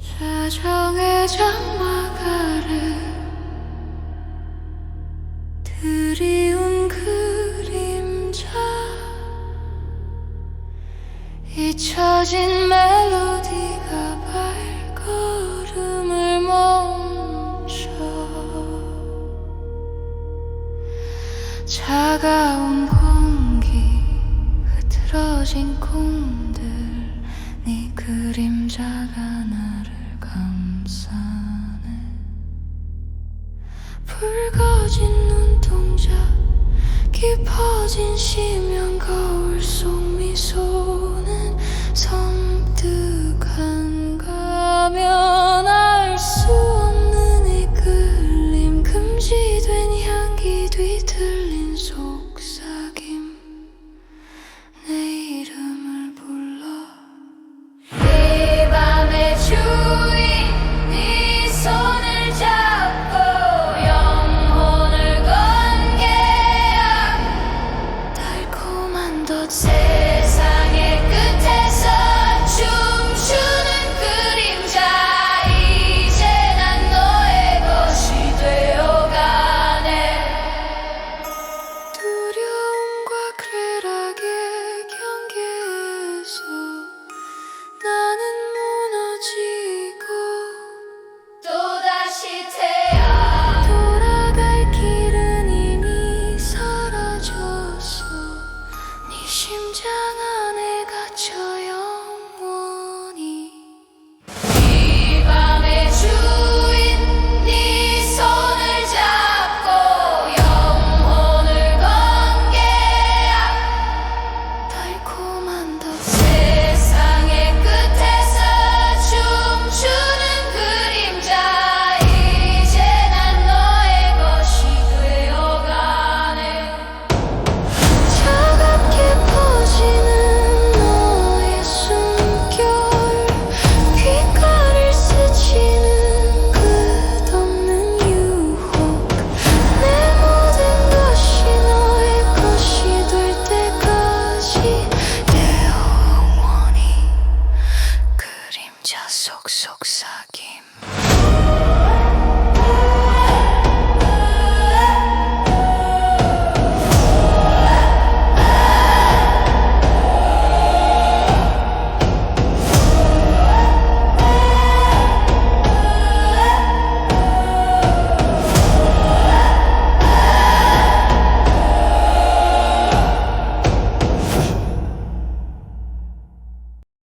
사정의 장마가를 드리운 그림자 잊혀진 멜로디가 발걸음을 멈춰 차가운 공기 흐트러진 꿈들 그림자가 나를 감싸네. 붉어진 눈동자 깊어진 심연 거울 속 미소는 가면